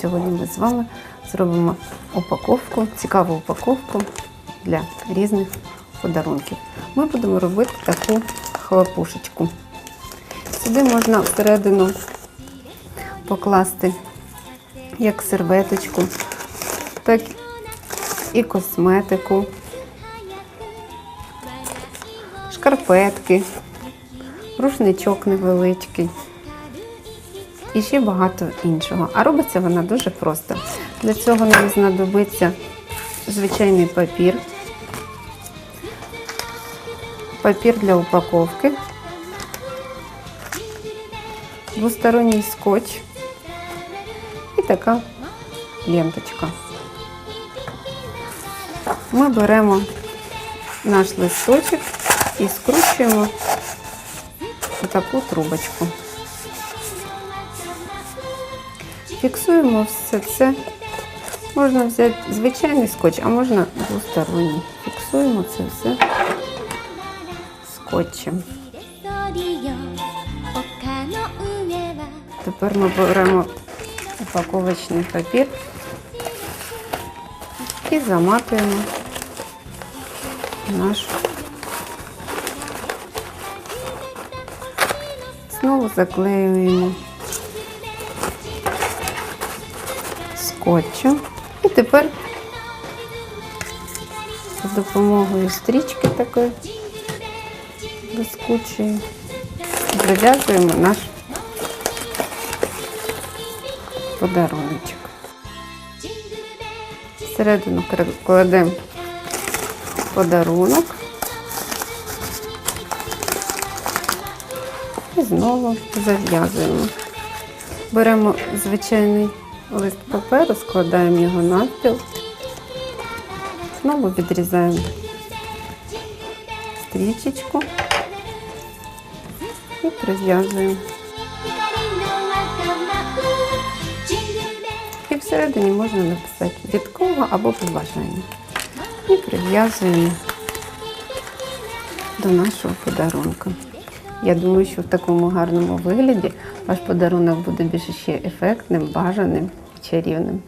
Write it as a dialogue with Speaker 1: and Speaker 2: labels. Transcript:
Speaker 1: Сьогодні ми з вами зробимо упаковку, цікаву упаковку для різних подарунків. Ми будемо робити таку хлопушечку. Сюди можна всередину покласти як серветочку, так і косметику, шкарпетки, рушничок невеличкий і ще багато іншого. А робиться вона дуже просто. Для цього нам знадобиться звичайний папір, папір для упаковки, двосторонній скотч і така ленточка. Ми беремо наш листочок і скручуємо таку трубочку. фіксуємо все це. Можна взяти звичайний скотч, а можна двосторонній. Фіксуємо це все скотчем. Тепер ми беремо упаковочний папір і заматуємо наш. Знову заклеюємо. Скотчем. І тепер за допомогою стрічки такої блискучої зав'язуємо наш подаруночок. Всередину кладемо подарунок. І знову зав'язуємо. Беремо звичайний лист паперу, складаємо його навпіл, знову відрізаємо стрічечку і прив'язуємо. І всередині можна написати від кого або побажання. І прив'язуємо до нашого подарунка. Я думаю, що в такому гарному вигляді ваш подарунок буде більш ще ефектним, бажаним чарівним.